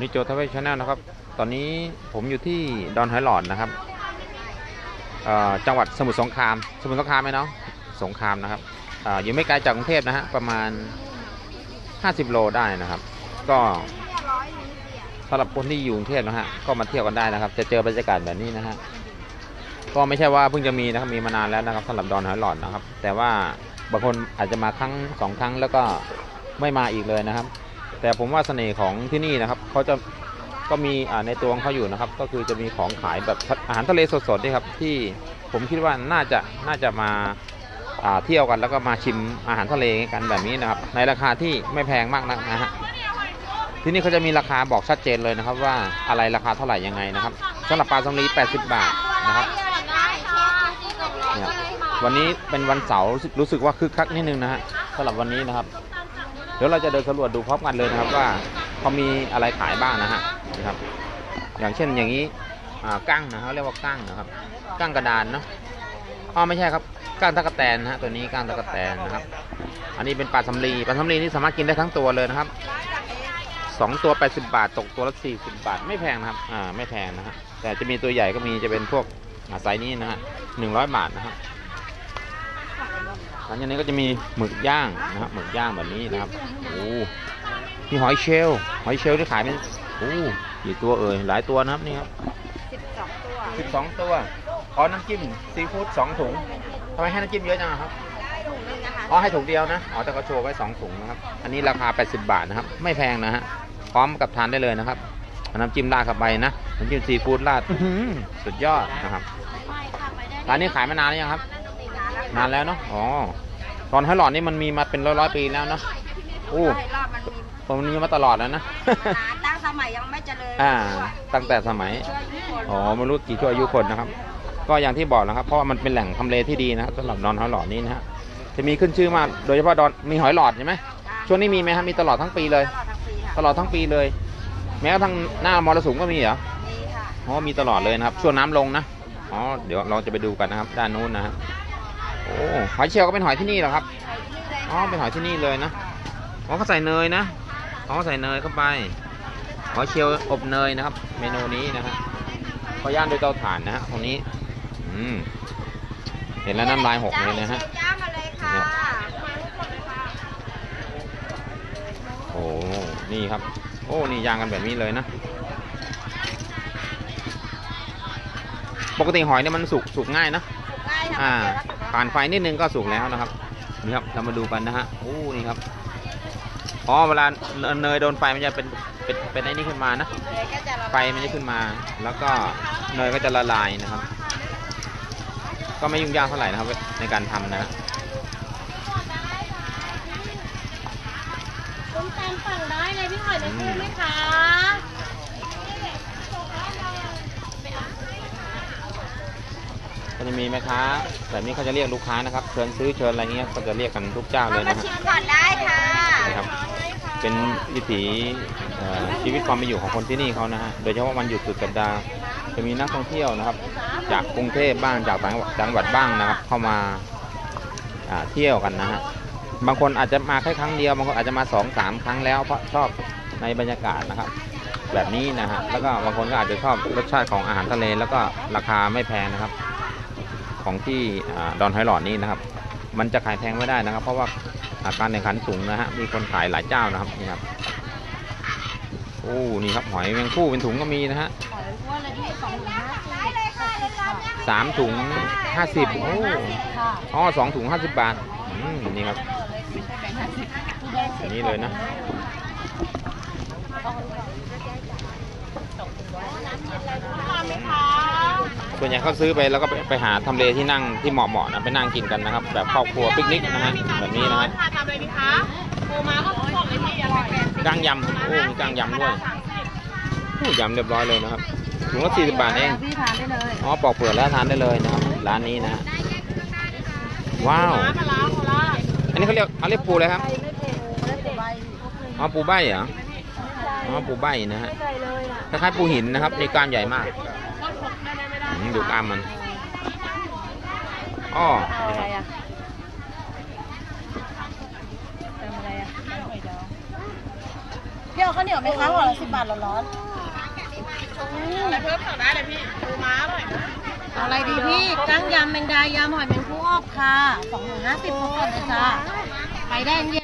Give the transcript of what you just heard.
นิโจทเวชแนลนะครับ ตอนนี้ผมอยู่ที่ดอนหอยหลอดนะครับจังหวัดสมุทรสงคราม สมุทรสงครามไหมเนาะสงครามนะครับอออยู่ไม่ไกลจากกรุงเทพนะฮะประมาณ 50 โลได้นะครับ ก็สำหรับคนที่อยู่กรุงเทพนะฮะก็มาเที่ยวกันได้นะครับ จะเจอบรรยากาศแบบนี้นะฮะก็ไม่ใช่ว่าเพิ่งจะมีนะครับมีมานานแล้วนะครับสำหรับดอนหอยหลอดนะครับ แต่ว่าบางคนอาจจะมาครั้งสองครั้งแล้วก็ไม่มาอีกเลยนะครับ แต่ผมว่าเสน่ห์ของที่นี่นะครับเขาจะก็มีอ่าในตัวของเขาอยู่นะครับ ก็คือจะมีของขายแบบอาหารทะเลสดๆนี่ครับ ที่ผมคิดว่าน่าจะน่าจะมาอ่าเที่ยวกันแล้วก็มาชิมอาหารทะเลกันแบบนี้นะครับ ในราคาที่ไม่แพงมากนักนะฮะที่นี่เขาจะมีราคาบอกชัดเจนเลยนะครับ ว่าอะไรราคาเท่าไหร่ยังไงนะครับสำหรับปลาสำลี80 บาทนะครับเนี่ยวันนี้เป็นวันเสาร์รู้สึกรู้สึกว่าคึกคักนิดนึงนะฮะสำหรับวันนี้นะครับ เดี๋ยวเราจะเดินสำรวจดูพร้อมกันเลยนะครับว่าเขามีอะไรขายบ้างนะฮะนะครับ อย่างเช่นอย่างนี้อ่ากั้งนะเขาเรียกว่ากั้งนะครับกั้งกระดานเนาะอ๋อไม่ใช่ครับกั้งตะกะแตนนะฮะตัวนี้กั้งตะกะแตนนะครับ อันนี้เป็นปลาสำลีปลาสำลีนี่สามารถกินได้ทั้งตัวเลยนะครับสองตัว 80 บาท ตกตัวละ 40 บาท ไม่แพงนะครับ อ่า ไม่แพงนะฮะ แต่จะมีตัวใหญ่ก็มี จะเป็นพวกไซส์นี้นะฮะ100 บาทนะครับ หลังจากนี้ก็จะมีหมึกย่างนะครับหมึกย่างแบบนี้นะครับโอ้มีหอยเชลล์หอยเชลล์ที่ขายเป็นโอ้กี่ตัวเอ่ยหลายตัวนะครับนี่ครับสิบสองตัวสิบสองตัวขอน้ำจิ้มซีฟู้ดสองถุงทำไมให้น้ำจิ้มเยอะจังอะครับถุงนึงนะคะอ๋อให้ถุงเดียวนะอ๋อแต่เขาโชว์ไว้สองถุงนะครับ อันนี้ราคา 80 บาทนะครับ ไม่แพงนะฮะพร้อมกับทานได้เลยนะครับเอาน้ำจิ้มราดเข้าไปนะน้ำจิ้มซีฟู้ดราดอื้อหือสุดยอดนะครับร้านนี้ขายมานานหรือยังครับ นานแล้วเนาะอ๋อตอนให้หลอดนี่มันมีมาเป็นร้อยร้อยๆปีแล้วเนาะโอ้ให้รอบมันมีมันมีมาตลอดแล้วนะนานตั้งสมัยยังไม่เจริญอ่า ตั้งแต่สมัยช่วยทุกคนอ๋อไม่รู้กี่ชั่วอายุคนนะครับ ก็อย่างที่บอกนะครับเพราะว่ามันเป็นแหล่งทำเลที่ดีนะครับสำหรับดอนหอยหลอดนี้นะฮะจะมีขึ้นชื่อมากโดยเฉพาะดอนมีหอยหลอดใช่ไหมช่วงนี้มีไหมครับมีตลอดทั้งปีเลย ตลอดทั้งปีค่ะตลอดทั้งปีเลย แม้กระทั่งหน้ามรสุมก็มีเหรอมีค่ะอ๋อมีตลอดเลยนะครับช่วงน้ำลงนะอ๋อเดี๋ยวเราจะไปดูกันนะครับ ด้านนู้นนะฮะ โอ้หอยเชลล์ก็เป็นหอยที่นี่เหรอครับอ๋อเป็นหอยที่นี่เลยนะอ๋อเขาใส่เนยนะอ๋อใส่เนยเข้าไปหอยเชลล์อบเนยนะครับ เมนูนี้นะฮะเขาย่างด้วยเตาถ่านนะฮะตรงนี้อืมเห็นแล้วน้ำลายหกเลยนะฮะจ้ามาเลยค่ะโอ้นี่ครับ โอ้นี่ย่างกันแบบนี้เลยนะปกติหอยเนี่ยมันสุกสุกง่ายนะง่ายค่ะ ผ่านไฟนิดนึงก็สุกแล้วนะครับนี่ครับเรามาดูกันนะฮะโอ้นี่ครับอ๋อเวลาเนยโดนไฟมันจะเป็นเป็นเป็นไอ้นี่ขึ้นมานะไฟมันจะขึ้นมา แล้วก็เนยก็จะละลายนะครับ ก็ไม่ยุ่งยากเท่าไหร่นะครับ ในการทำนะฮะต้มตามสั่งได้เลยพี่หอยในตู้ไหมคะ จะมีแม่ค้าแบบนี้เขาจะเรียกลูกค้านะครับเชิญซื้อเชิญอะไรเงี้ยก็จะเรียกกันทุกเจ้าเลยมานะฮะชิมก่อนได้ค่ะนะครับ เป็นวิถีเอ่อชีวิตความเป็นอยู่ของคนที่นี่เขานะฮะโดยเฉพาะวันหยุดสุดสัปดาห์จะมีนักท่องเที่ยวนะครับ จากกรุงเทพบ้างจากต่างจังหวัดบ้างนะครับ เข้ามาอ่าเที่ยวกันนะฮะบางคนอาจจะมาแค่ครั้งเดียวบางคนอาจจะมาสองสามครั้งแล้วเพราะชอบในบรรยากาศนะครับ แบบนี้นะฮะแล้วก็บางคนก็อาจจะชอบรสชาติของอาหารทะเลแล้วก็ราคาไม่แพงนะครับ ของที่อ่าดอนหอยหลอดนี่นะครับ มันจะขายแพงไม่ได้นะครับ เพราะว่าอาการแข่งขันสูงนะฮะมีคนขายหลายเจ้านะครับนี่ครับโอ้นี่ครับหอยแมงผู้เป็นถุงก็มีนะฮะหอยอ้วนเลยที่สองถุงห้าสิบได้เลยค่ะเลยร้านเนี้ยสามถุงห้าสิบโอ้ค่ะอ๋อสองถุงห้าสิบบาทอืมนี่ครับตู้แดงอันนี้เลยนะมาไหมคะ ส่วนใหญ่เขาซื้อไปแล้วก็ไปไปหาทำเลที่นั่งที่เหมาะๆนะไปนั่งกินกันนะครับ แบบครอบครัวปิกนิกนะฮะแบบนี้นะฮะค่ะทำอะไรดีคะโมมาก็บอกเลยที่อร่อยก้างยำโอ้มีก้างยำด้วยโอ้ยำเรียบร้อยเลยนะครับถุงละสี่สิบบาทเองพี่ทานได้เลยอ๋อปอกเปลือกแล้วทานได้เลยนะครับร้านนี้นะฮะว้าวปลาร้าโคราชอันนี้เขาเรียกเขาเรียกปูเลยครับไม่เผ็ดไม่เผ็ดใบอ๋อปูใบเหรอ อ๋อปูใบนะฮะไม่ใส่เลยอะคล้ายๆปูหินนะครับนี่กล้ามใหญ่มากก็ชกได้ไม่ได้อืมดูกล้ามมันอ๋อเอานี่อะคไรรับอะทำอะไรอะทำหอยดองพี่เอาข้าวเหนียวไหมคะห่อละสิบบาทร้อนแต่เพิ่มสั่งได้เลยพี่ปูม้าอร่อยนะเอาอะไรดีพี่กั้งยำแมงดายำหอยแมงคู่อบค่ะสองหนึ่งห้าสิบพอก่อนเลยจ้าไปได้เย็น